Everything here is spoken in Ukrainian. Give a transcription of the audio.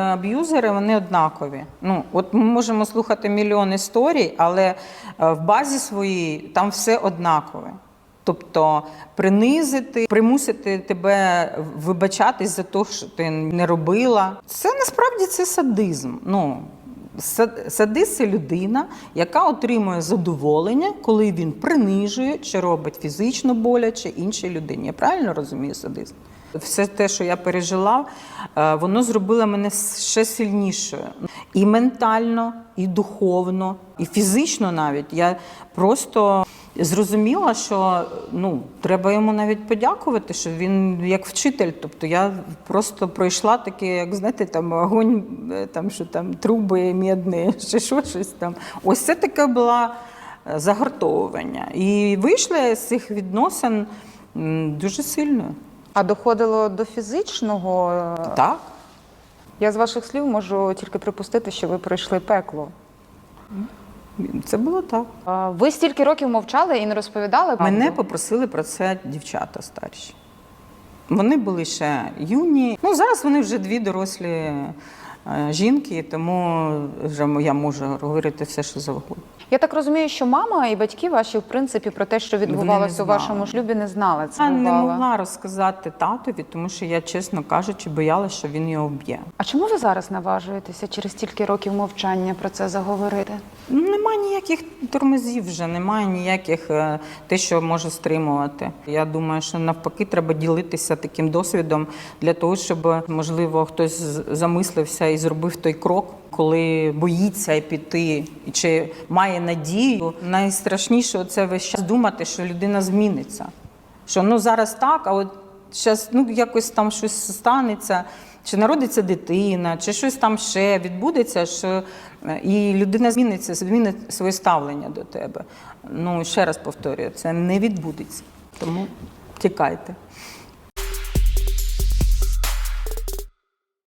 Аб'юзери вони однакові. Ну, от ми можемо слухати мільйон історій, але е, в базі своїй там все однакове. Тобто принизити, примусити тебе вибачатись за те, що ти не робила. Це насправді це садизм. Ну, садист це людина, яка отримує задоволення, коли він принижує чи робить фізично боляче іншій людині. Я правильно розумію садист? Все те, що я пережила, е, воно зробило мене ще сильнішою. І ментально, і духовно, і фізично навіть. Я просто зрозуміла, що ну, треба йому навіть подякувати, що він як вчитель. Тобто я просто пройшла таке, як знаєте, там огонь, е, там, що там труби мідні, чи що щось там. Ось це таке було е, загортовування. І вийшла з цих відносин дуже сильно. А доходило до фізичного. Так. Я з ваших слів можу тільки припустити, що ви пройшли пекло. Це було так. А Ви стільки років мовчали і не розповідали? Мене попросили про це дівчата старші. Вони були ще юні. Ну, зараз вони вже дві дорослі жінки, тому вже я можу говорити все, що завгодно. Я так розумію, що мама і батьки ваші, в принципі, про те, що відбувалося у вашому шлюбі, не знали. Це Я не могла розказати татові, тому що я, чесно кажучи, боялася, що він його вб'є. А чому ви зараз наважуєтеся через стільки років мовчання про це заговорити? Ну, немає ніяких тормозів вже, немає ніяких е, те, що може стримувати. Я думаю, що навпаки треба ділитися таким досвідом для того, щоб можливо хтось замислився і зробив той крок, коли боїться піти чи має надію. Найстрашніше це весь час думати, що людина зміниться. Що ну зараз так, а от зараз ну якось там щось станеться. Чи народиться дитина, чи щось там ще відбудеться, що і людина зміниться, змінить своє ставлення до тебе. Ну ще раз повторюю, це не відбудеться. Тому тікайте.